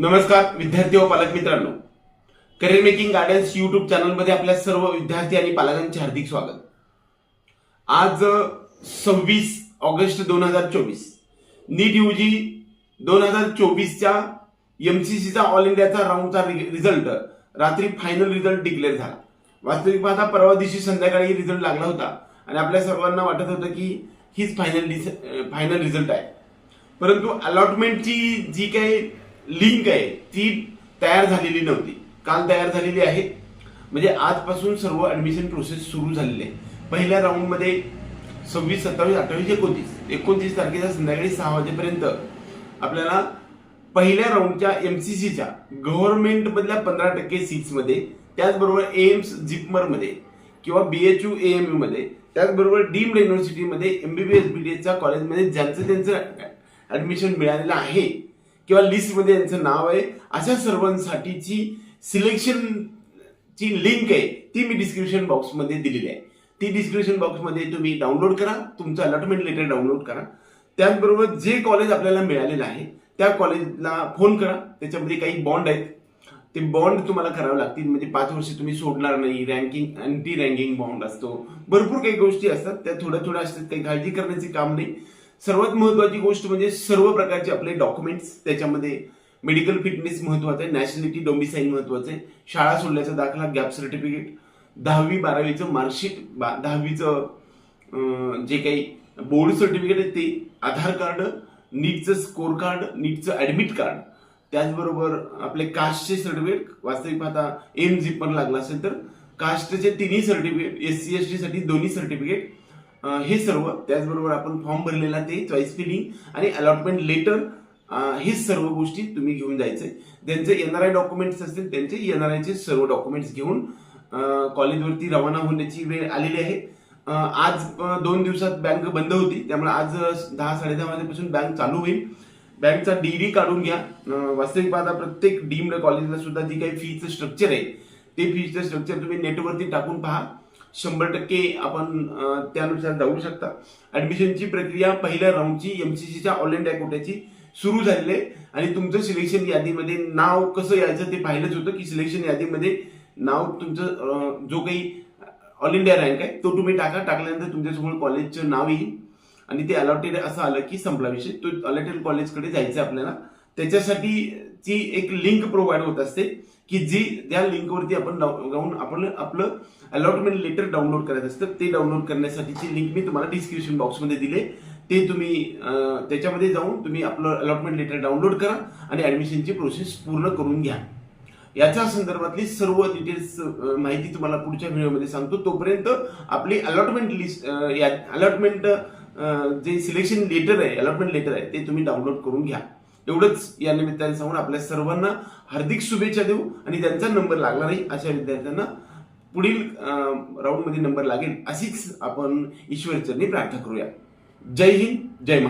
नमस्कार विद्यार्थी व पालक मित्रांनो. करिअर मेकिंग गार्डन्स युट्यूब चॅनलमध्ये आपल्या सर्व विद्यार्थी आणि पालकांचे हार्दिक स्वागत. आज सव्वीस ऑगस्ट दोन हजार चोवीस. नीट यूजी दोन हजार चोवीसच्या एमसीसीचा ऑल इंडियाचा राऊंडचा रिझल्ट रात्री फायनल रिझल्ट डिक्लेअर झाला. वास्तविक पाहता परवा दिवशी संध्याकाळी रिझल्ट लागला होता आणि आपल्या सर्वांना वाटत होतं की हीच फायनल फायनल रिझल्ट आहे. परंतु अलॉटमेंटची जी काही लिंक आहे ती तयार झालेली नव्हती. काल तयार झालेली आहे. म्हणजे आजपासून सर्व ऍडमिशन प्रोसेस सुरू झालेली आहे. पहिल्या राऊंडमध्ये सव्वीस सत्तावीस अठ्ठावीस एकोणतीस. एकोणतीस तारखेच्या संध्याकाळी सहा वाजेपर्यंत आपल्याला पहिल्या राऊंडच्या एम सी गव्हर्नमेंट मधल्या पंधरा टक्के सीट्समध्ये त्याचबरोबर एम्स जिपमरमध्ये किंवा बी एच बीएचयू एएमयू मध्ये त्याचबरोबर डीम्ड युनिव्हर्सिटीमध्ये एमबीबीएस बीडीएसच्या कॉलेजमध्ये ज्यांचं त्यांचं ऍडमिशन मिळालेलं आहे किंवा लिस्टमध्ये यांचं नाव आहे अशा सर्वांसाठीची सिलेक्शनची लिंक आहे ती मी डिस्क्रिप्शन बॉक्समध्ये दिलेली आहे. ती डिस्क्रिप्शन बॉक्समध्ये तुम्ही डाउनलोड करा तुमचं अलॉटमेंट लेटर डाउनलोड करा. त्याचबरोबर जे कॉलेज आपल्याला मिळालेलं आहे त्या कॉलेजला फोन करा. त्याच्यामध्ये काही बॉन्ड आहेत. ते बॉन्ड तुम्हाला करावे लागतील. म्हणजे पाच वर्ष तुम्ही सोडणार नाही. रँकिंग अँटी रँकिंग बॉन्ड असतो. भरपूर काही गोष्टी असतात. त्या थोड्या थोड्या असतात. काही काळजी करण्याचे काम नाही. सर्वात महत्वाची गोष्ट म्हणजे सर्व प्रकारचे आपले डॉक्युमेंट्स त्याच्यामध्ये मेडिकल फिटनेस महत्वाचं आहे नॅशनॅलिटी डोमिसाईल महत्वाचं आहे. शाळा सोडल्याचा दाखला गॅप सर्टिफिकेट दहावी बारावीचं मार्कशीट बा- दहावीचं जे काही बोर्ड सर्टिफिकेट आहे ते आधार कार्ड नीटचं स्कोर कार्ड नीटचं ऍडमिट कार्ड त्याचबरोबर आपले कास्टचे सर्टिफिकेट वास्तविक पाहता एम जी पण लागला असेल तर कास्टचे तिन्ही सर्टिफिकेट एस सी एस टीसाठी दोन्ही सर्टिफिकेट हे सर्व त्याचबरोबर आपण फॉर्म भरलेला ते चॉईस फिलिंग आणि अलॉटमेंट लेटर हे सर्व गोष्टी तुम्ही घेऊन जायचे ज्यांचे एनआरआय डॉक्युमेंट्स असतील त्यांचे एनआरआयचे सर्व डॉक्युमेंट्स घेऊन कॉलेजवरती रवाना होण्याची वेळ आलेली आहे. आज दोन दिवसात बँक बंद होती त्यामुळे आज दहा साडेदहा वाजेपासून बँक चालू होईल. बँकचा डी डी काढून घ्या. वास्तविक पाहता प्रत्येक डीम्ड कॉलेजला सुद्धा जी काही फीचं स्ट्रक्चर आहे ते फीचं स्ट्रक्चर तुम्ही नेटवरती टाकून पहा. शंभर टक्के आपण त्यानुसार जाऊ शकता. ऍडमिशनची प्रक्रिया पहिल्या राऊंडची एमसीसीच्या ऑल इंडिया कोट्याची सुरू झालेली आहे. आणि तुमचं सिलेक्शन यादीमध्ये नाव कसं यायचं ते पाहिलंच होतं की सिलेक्शन यादीमध्ये नाव तुमचं जो काही ऑल इंडिया रँक आहे तो तुम्ही टाका. टाकल्यानंतर तुमच्यासमोर कॉलेजचं नाव येईल. आणि ते अलॉटेड असं आलं की संपला विषय. तो अलॉटेड कॉलेजकडे जायचं आपल्याला. त्याच्यासाठी ची एक लिंक प्रोव्हाइड होत असते की जी त्या लिंकवरती आपण जाऊन आपण आपलं अलॉटमेंट लेटर डाउनलोड करायचं असतं. ते डाउनलोड करण्यासाठीची लिंक मी तुम्हाला डिस्क्रिप्शन बॉक्समध्ये दिले. ते तुम्ही त्याच्यामध्ये जाऊन तुम्ही आपलं अलॉटमेंट लेटर डाउनलोड करा आणि ऍडमिशनची प्रोसेस पूर्ण करून घ्या. याच्या संदर्भातली सर्व डिटेल्स माहिती तुम्हाला पुढच्या व्हिडिओमध्ये सांगतो. तोपर्यंत आपली अलॉटमेंट लिस्ट या अलॉटमेंट जे सिलेक्शन लेटर आहे अलॉटमेंट लेटर आहे ते तुम्ही डाउनलोड करून घ्या. एवढंच या निमित्ताने सांगून आपल्या सर्वांना हार्दिक शुभेच्छा देऊ आणि त्यांचा नंबर लागला नाही अशा विद्यार्थ्यांना पुढील राऊंडमध्ये नंबर लागेल अशीच आपण ईश्वरचरणी प्रार्थना करूया. जय हिंद जय